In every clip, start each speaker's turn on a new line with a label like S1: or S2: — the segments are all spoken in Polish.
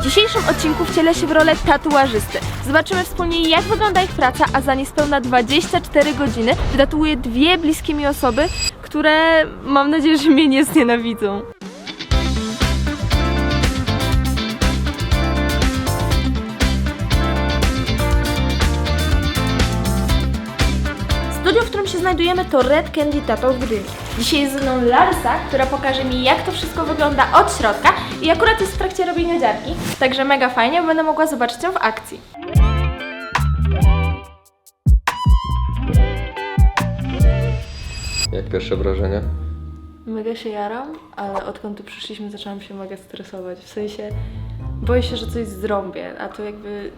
S1: W dzisiejszym odcinku wcielę się w rolę tatuażysty. Zobaczymy wspólnie jak wygląda ich praca, a za niespełna 24 godziny wytatuuję dwie bliskie mi osoby, które mam nadzieję, że mnie nie znienawidzą. Się znajdujemy to Red Candy Tattoo w Gdyni. Dzisiaj jest ze mną Larysa, która pokaże mi jak to wszystko wygląda od środka i akurat jest w trakcie robienia dziarki, także mega fajnie, bo będę mogła zobaczyć ją w akcji.
S2: Jak pierwsze wrażenie?
S1: Mega się jaram, ale odkąd tu przyszliśmy zaczęłam się mega stresować, w sensie boję się, że coś zrobię, a to jakby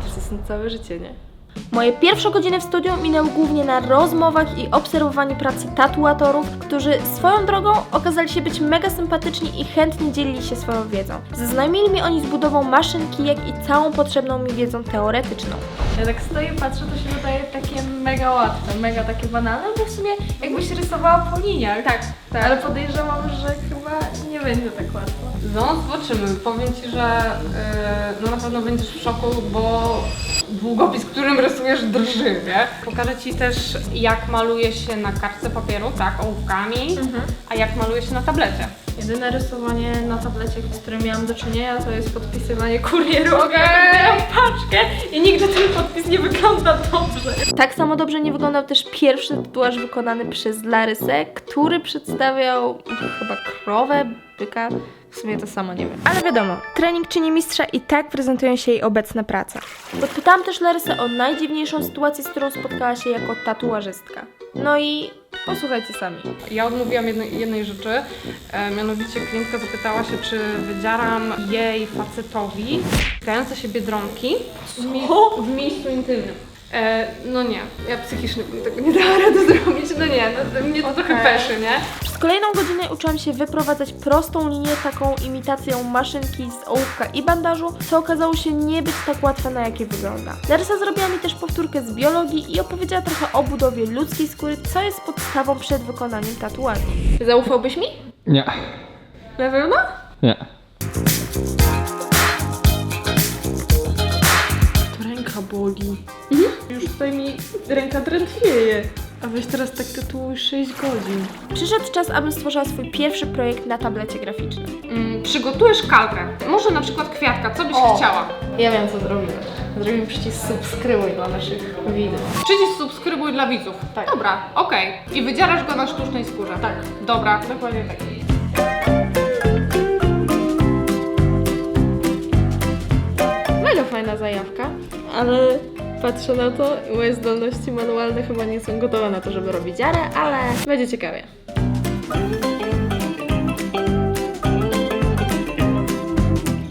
S1: to jest na całe życie, nie? Moje pierwsze godziny w studiu minęły głównie na rozmowach i obserwowaniu pracy tatuatorów, którzy swoją drogą okazali się być mega sympatyczni i chętnie dzielili się swoją wiedzą. Zaznajomili mnie oni z budową maszynki, jak i całą potrzebną mi wiedzą teoretyczną. Ja tak stoję i patrzę, to się wydaje takie mega łatwe, mega takie banalne, bo w sumie jakbyś rysowała po liniach.
S3: Tak, tak.
S1: Ale podejrzewam, że chyba nie będzie tak łatwo.
S3: No, zobaczymy. Powiem Ci, że yy, no na pewno będziesz w szoku, bo długopis, którym rysujesz drży, nie? Pokażę Ci też, jak maluje się na kartce papieru, tak, ołówkami, a jak maluje się na tablecie.
S1: Jedyne rysowanie na tablecie, z którym miałam do czynienia, to jest podpisywanie kurieru. Miałam paczkę i nigdy ten podpis nie wygląda dobrze. Tak samo dobrze nie wyglądał też pierwszy tatuaż wykonany przez Larysę, który przedstawiał chyba krowę, byka. W sumie to samo nie wiem. Ale wiadomo, trening czyni mistrza i tak prezentują się jej obecne prace. Podpytałam też Larysę o najdziwniejszą sytuację, z którą spotkała się jako tatuażystka. No i posłuchajcie sami.
S3: Ja odmówiłam jednej, jednej rzeczy, e, mianowicie klientka zapytała się, czy wydzieram jej facetowi krające się biedronki w, mie- w miejscu intymnym. E, no nie, ja psychicznie bym tego nie dała rady zrobić, no nie, no, mnie to trochę peszy, nie?
S1: Przez kolejną godzinę uczyłam się wyprowadzać prostą linię, taką imitacją maszynki z ołówka i bandażu, co okazało się nie być tak łatwe, na jakie wygląda. Larysa zrobiła mi też powtórkę z biologii i opowiedziała trochę o budowie ludzkiej skóry, co jest podstawą przed wykonaniem tatuażu. Zaufałbyś mi?
S2: Nie.
S1: Na pewno?
S2: Nie.
S1: To ręka boli. Tutaj mi ręka drętwieje. A weź teraz tak tytułuj 6 godzin. Przyszedł czas, abym stworzyła swój pierwszy projekt na tablecie graficznym.
S3: Mm, przygotujesz kalkę, może na przykład kwiatka, co byś
S1: O.
S3: chciała?
S1: Ja wiem, co zrobimy. Zrobimy przycisk subskrybuj dla naszych widzów.
S3: Przycisk subskrybuj dla widzów.
S1: Tak.
S3: Dobra, okej. I wydzierasz go na sztucznej skórze.
S1: Tak.
S3: Dobra.
S1: Dokładnie tak. Mega fajna zajawka, ale patrzę na to i moje zdolności manualne chyba nie są gotowe na to, żeby robić dziarę, ale będzie ciekawie.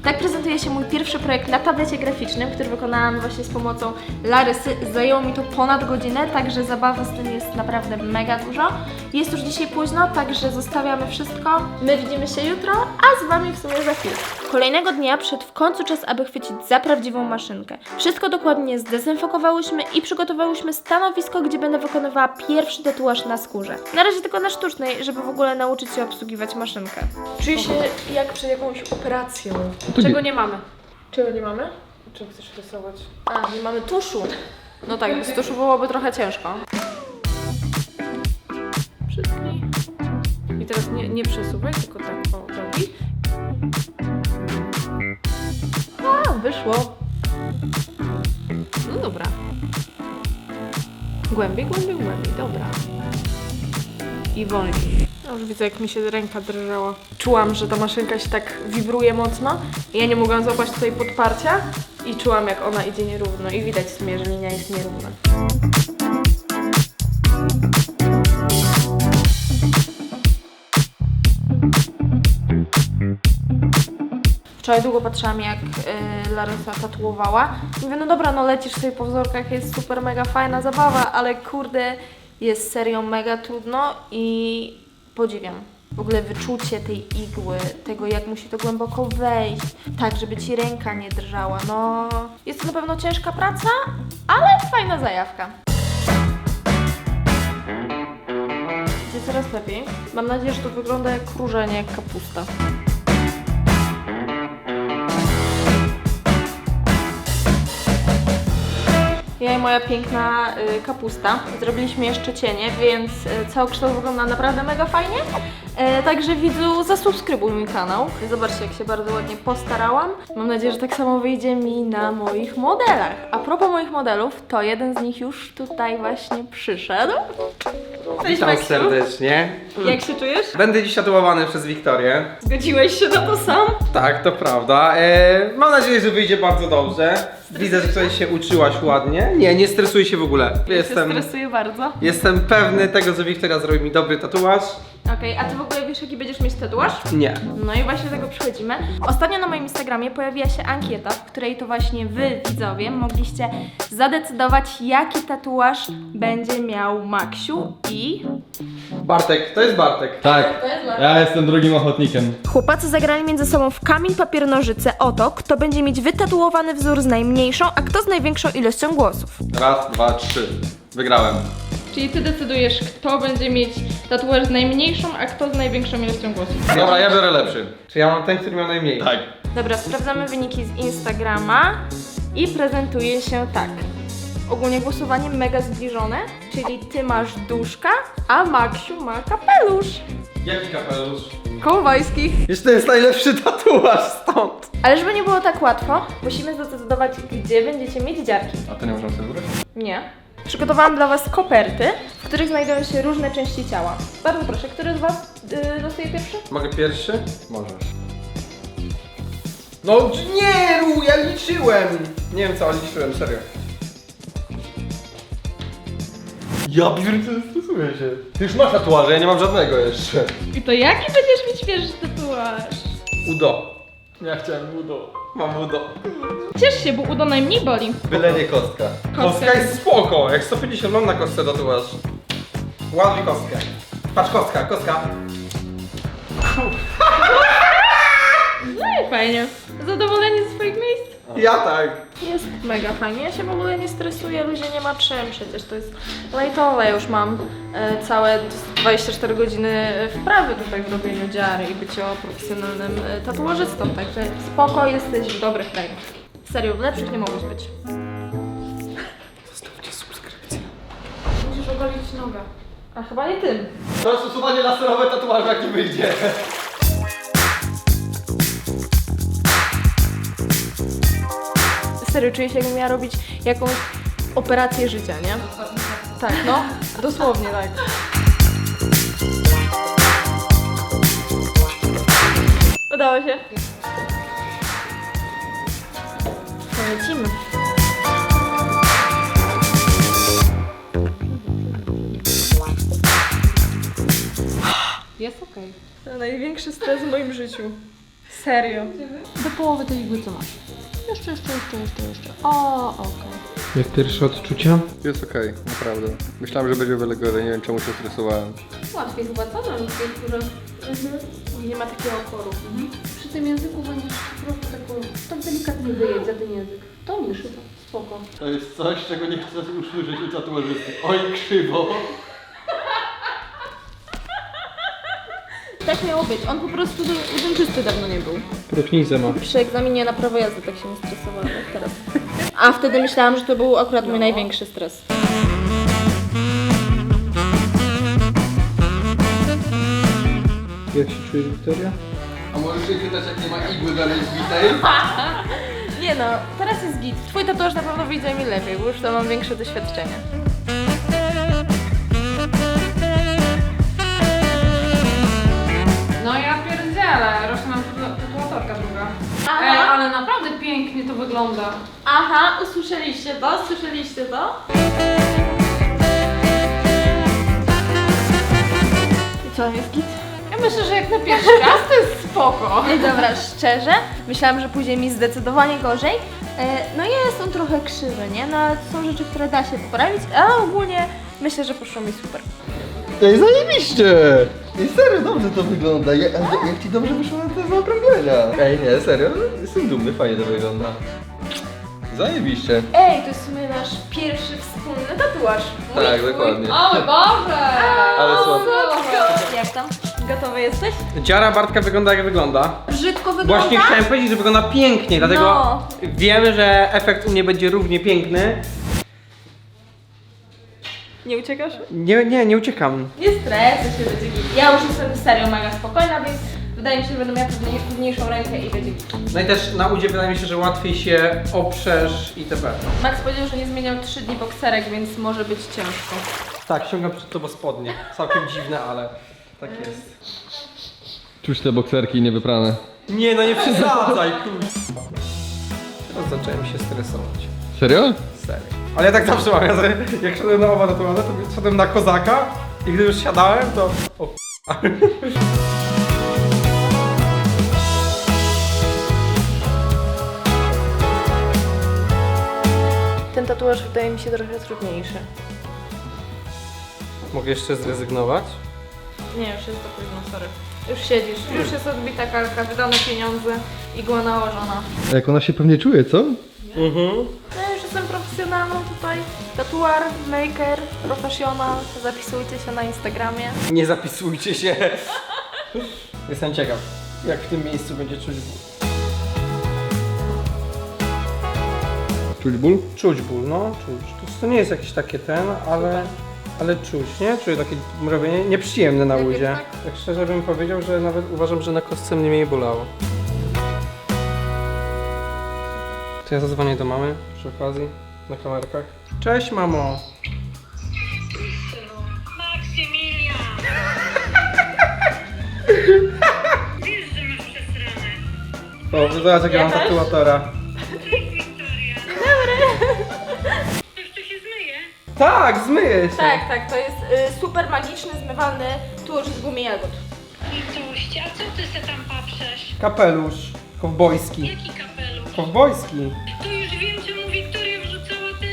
S1: Tak prezentuje się mój pierwszy projekt na tablecie graficznym, który wykonałam właśnie z pomocą Larysy. Zajęło mi to ponad godzinę, także zabawy z tym jest naprawdę mega dużo. Jest już dzisiaj późno, także zostawiamy wszystko. My widzimy się jutro, a z Wami w sumie za chwilę. Kolejnego dnia przyszedł w końcu czas, aby chwycić za prawdziwą maszynkę. Wszystko dokładnie zdezynfekowałyśmy i przygotowałyśmy stanowisko, gdzie będę wykonywała pierwszy tatuaż na skórze. Na razie tylko na sztucznej, żeby w ogóle nauczyć się obsługiwać maszynkę. Czuję się jak przed jakąś operacją.
S3: Czego
S2: nie-
S3: mamy?
S1: Czego nie mamy?
S3: Czym chcesz rysować?
S1: A, nie mamy tuszu. No tak, bez tuszu byłoby trochę ciężko.
S3: I teraz nie, nie przesuwaj, tylko tak o, robi.
S1: Wyszło.
S3: No dobra. Głębiej, głębiej, głębiej, dobra. I wolniej.
S1: Już widzę, jak mi się ręka drżała. Czułam, że ta maszynka się tak wibruje mocno. Ja nie mogłam złapać tutaj podparcia i czułam, jak ona idzie nierówno. I widać w sumie, że linia jest nierówna. Wczoraj długo patrzyłam, jak y, Larysa tatuowała. Mówię, no dobra, no lecisz sobie po wzorkach, jest super, mega fajna zabawa, ale kurde, jest serio mega trudno i podziwiam. W ogóle wyczucie tej igły, tego jak musi to głęboko wejść, tak żeby ci ręka nie drżała. No, jest to na pewno ciężka praca, ale fajna zajawka. Idzie coraz lepiej. Mam nadzieję, że to wygląda jak różenie, jak kapusta. Moja piękna y, kapusta. Zrobiliśmy jeszcze cienie, więc y, całokształt wygląda naprawdę mega fajnie. E, także widzu, zasubskrybuj mój kanał. Zobaczcie, jak się bardzo ładnie postarałam. Mam nadzieję, że tak samo wyjdzie mi na moich modelach. A propos moich modelów, to jeden z nich już tutaj właśnie przyszedł. Cześć,
S2: Witam
S1: Maksiu.
S2: serdecznie.
S1: Jak się czujesz?
S2: Będę dziś tatuowany przez Wiktorię.
S1: Zgodziłeś się na to sam?
S2: Tak, to prawda. E, mam nadzieję, że wyjdzie bardzo dobrze. Widzę, że tutaj się uczyłaś ładnie. Nie, nie stresuj się w ogóle.
S1: Ja się
S2: Jestem,
S1: stresuję bardzo.
S2: jestem pewny tego, że Wiktoria zrobi mi dobry tatuaż.
S1: Okej, a ty w ogóle wiesz, jaki będziesz mieć tatuaż?
S2: Nie.
S1: No i właśnie do tego przechodzimy. Ostatnio na moim Instagramie pojawiła się ankieta, w której to właśnie wy, widzowie, mogliście zadecydować, jaki tatuaż będzie miał Maksiu i...
S2: Bartek, to jest Bartek.
S4: Tak,
S1: To jest
S4: ja jestem drugim ochotnikiem.
S1: Chłopacy zagrali między sobą w kamień, papier, nożyce o to, kto będzie mieć wytatuowany wzór z najmniejszą, a kto z największą ilością głosów.
S4: Raz, dwa, trzy. Wygrałem.
S3: Czyli ty decydujesz, kto będzie mieć tatuaż z najmniejszą, a kto z największą ilością głosów.
S4: Dobra, ja biorę lepszy.
S2: Czy ja mam ten, który miał najmniej?
S4: Tak.
S1: Dobra, sprawdzamy wyniki z Instagrama i prezentuje się tak. Ogólnie głosowanie mega zbliżone, czyli ty masz duszka, a Maksiu ma kapelusz.
S4: Jaki kapelusz?
S1: Kołowojskich.
S2: Jeszcze to jest najlepszy tatuaż stąd.
S1: Ale żeby nie było tak łatwo, musimy zdecydować, gdzie będziecie mieć dziarki.
S4: A to nie można sobie wybrać?
S1: Nie. Przygotowałam dla Was koperty, w których znajdują się różne części ciała. Bardzo proszę, który z Was yy, dostanie pierwszy?
S2: Mogę pierwszy?
S4: Możesz.
S2: No nie, Ru, ja liczyłem. Nie wiem co, ale liczyłem, serio.
S4: Ja pierdolę, stresuję się. Ty już masz tatuaże, ja nie mam żadnego jeszcze.
S3: I to jaki będziesz pierwszy tatuaż?
S2: Udo.
S4: Ja chciałem udo.
S2: Mam udo.
S3: Ciesz się, bo udo najmniej boli.
S4: Byle nie kostka.
S2: Kostka jest spoko, jak 150 mam na kostce tatuaż. Ładnie kostkę. Patrz kostka, kostka.
S3: No i fajnie. Zadowoleni ze swoich miejsc?
S2: Ja tak.
S1: Jest mega fajnie. Ja się w ogóle nie stresuję, ludzie nie ma czym przecież. To jest lightowe. Ja już mam e, całe 24 godziny wprawy tutaj w robieniu dziary i bycie profesjonalnym e, tatuażystą. Także spoko, jesteś w dobrych rękach. Serio, w lepszych nie mogłeś być.
S2: Zostawcie subskrypcję.
S1: Musisz ogolić nogę. A chyba nie tym.
S4: To jest usuwanie laserowe tatuaże, jak nie wyjdzie.
S1: Serio, czuję się jakbym miała robić jakąś operację życia, nie? Tak, no. Dosłownie tak. Udało się. To lecimy.
S3: Jest okej.
S1: To największy stres w moim życiu. Serio.
S3: Do połowy tej igły co masz? Jeszcze, jeszcze, jeszcze, jeszcze, jeszcze. O, okej.
S2: Jak pierwsze odczucia?
S4: Jest okej, naprawdę. Myślałem, że będzie wiele gorzej, nie wiem czemu się stresowałem.
S1: Łatwiej chyba, co? Na ludzkiej skórze. Nie ma takiego oporu.
S5: Przy tym języku będziesz po prostu taką, tak delikatnie wyjedza ten język. To nie szyba, spoko.
S4: To jest coś, czego nie chcę usłyszeć u tatuażysty. Oj, krzywo.
S1: Tak miało być. On po prostu do, u dentysty dawno nie był.
S2: Próchnicę ma.
S1: Przy egzaminie na prawo jazdy tak się nie stresowałam jak teraz. A wtedy myślałam, że to był akurat mój największy stres.
S2: Jak się czujesz, Wiktoria?
S4: A możesz się pytać, jak nie ma igły dalej zbitej?
S1: Nie no, teraz jest git. Twój tatuaż na pewno wyjdzie mi lepiej, bo już to mam większe doświadczenie.
S3: Pierdzielę, rośnie nam tatuatorka druga.
S1: Aha.
S3: Ej, ale naprawdę pięknie to wygląda.
S1: Aha, usłyszeliście to? Słyszeliście to? I co, jest git?
S3: Ja myślę, że jak na pierwszy raz to jest spoko.
S1: Ej, dobra, szczerze, myślałam, że pójdzie mi zdecydowanie gorzej. E, No jest on trochę krzywy, nie? No ale to są rzeczy, które da się poprawić, a ogólnie myślę, że poszło mi super.
S4: Ej, zajebiście! Ej, serio, dobrze to wygląda. Jak, jak ci dobrze wyszło na te zaokrąglenia. Ej, nie, serio, jestem dumny, fajnie to wygląda. Zajebiście.
S1: Ej, to jest w sumie nasz pierwszy wspólny tatuaż. Mój,
S4: Tak,
S1: twój.
S4: dokładnie.
S3: O mój Boże!
S4: Ale słabo.
S1: Słodko. Jak tam? Gotowy jesteś?
S2: Dziara Bartka wygląda jak wygląda.
S1: Brzydko wygląda?
S2: Właśnie chciałem powiedzieć, że wygląda pięknie, dlatego
S1: No.
S2: wiemy, że efekt u mnie będzie równie piękny.
S1: Nie uciekasz?
S2: Nie, nie, nie uciekam.
S1: Nie stresuj się, będzie git. Ja już jestem serio mega spokojna, więc wydaje mi się, że będę miała pewnie- pewniejszą rękę i będzie git.
S2: No i też na udzie wydaje mi się, że łatwiej się oprzesz itp.
S1: Max powiedział, że nie zmieniał 3 dni bokserek, więc może być ciężko.
S2: Tak, ściągam przed tobą spodnie. Całkiem dziwne, ale tak jest.
S4: Czuć te bokserki niewyprane.
S2: Nie no, nie przesadzaj, kurwa. Teraz zacząłem się stresować.
S4: Serio?
S2: Serio. Ale ja tak zawsze mam, ja sobie, jak szedłem na oba tatuaże, to szedłem na kozaka i gdy już siadałem, to... O,
S1: Ten tatuaż wydaje mi się trochę trudniejszy.
S2: Mogę jeszcze zrezygnować?
S1: Nie, już jest to późno, sorry. Już siedzisz, już jest odbita kalka, wydane pieniądze, igła nałożona.
S4: Jak ona się pewnie czuje, co?
S2: Mhm.
S1: Jestem profesjonalną tutaj. Tatuar, maker, profesjonal. Zapisujcie się na Instagramie.
S2: Nie zapisujcie się. Jestem ciekaw, jak w tym miejscu będzie czuć ból.
S4: Czuć ból?
S2: Czuć ból, no, czuć. To, to nie jest jakieś takie ten, ale, ale czuć, nie? Czuję takie mrowienie nieprzyjemne na
S1: Jakie
S2: łudzie.
S1: tak?
S2: Tak szczerze bym powiedział, że nawet uważam, że na kostce mnie mniej bolało. To ja zadzwonię do mamy przy okazji, na kamerkach. Cześć mamo!
S6: Maksymilian! Wiesz, że masz przesrane.
S2: O, zobacz jak ja mam tatuatora.
S6: Cześć, Wiktoria. Ktoś tu się zmyje?
S2: Tak, zmyję się!
S1: Tak, tak, to jest y, super magiczny, zmywalny tusz z gumy jagód.
S6: Lituś, a co ty se tam paprzesz?
S2: Kapelusz, kowbojski.
S6: Jaki kapelusz?
S2: Kowbojski.
S6: To już wiem, czemu Wiktoria wrzucała te,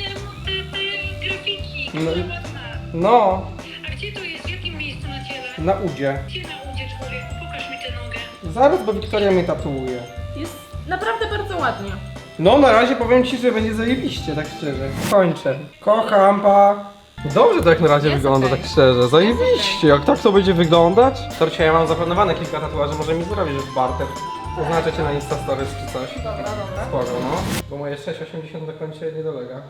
S6: te, te grafiki.
S2: No.
S6: No. ładna.
S2: No,
S6: A gdzie to jest? W jakim miejscu na ciele?
S2: na udzie.
S6: Gdzie na udzie człowieku? Pokaż mi tę nogę.
S2: Zaraz, bo Wiktoria mnie tatuuje.
S1: Jest naprawdę bardzo ładnie.
S2: No, na razie powiem ci, że będzie zajebiście, tak szczerze. Kończę. Kocham, pa. Dobrze to jak na razie
S1: Jest
S2: wygląda,
S1: okej.
S2: tak szczerze. Zajebiście. Jak tak to będzie wyglądać? Torcia, ja mam zaplanowane kilka tatuaży, może mi zrobisz w barter. Oznaczę cię na Insta Stories czy coś.
S1: Dobra, dobra.
S2: Spoko, no. Bo moje 6,80 na koncie nie dolega.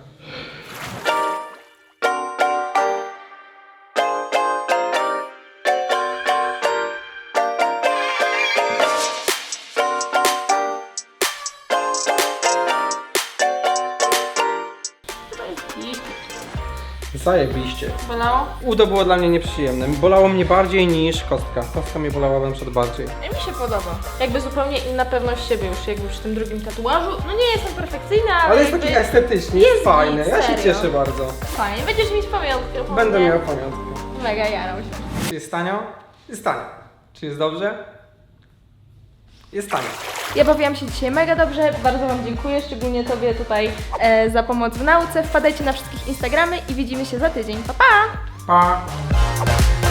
S2: Zajebiście.
S1: Bolało?
S2: Udo było dla mnie nieprzyjemne. Bolało mnie bardziej niż kostka. Kostka mnie bolała na przykład bardziej.
S1: Ja mi się podoba. Jakby zupełnie inna pewność siebie już jakby przy tym drugim tatuażu. No nie jestem perfekcyjna, ale,
S2: Ale jest
S1: jakby
S2: taki estetyczny,
S1: jest
S2: jest fajny. Ja się
S1: serio.
S2: cieszę bardzo.
S1: fajnie. Będziesz mieć pamiątkę. po
S2: Będę
S1: mnie.
S2: miał pamiątkę.
S1: Mega jarał się.
S2: Czy jest tanio? Jest tanio. Czy jest dobrze? Jest tanio.
S1: Ja bawiłam się dzisiaj mega dobrze, bardzo Wam dziękuję, szczególnie Tobie tutaj e, za pomoc w nauce. Wpadajcie na wszystkich Instagramy i widzimy się za tydzień. Pa, pa!
S2: Pa!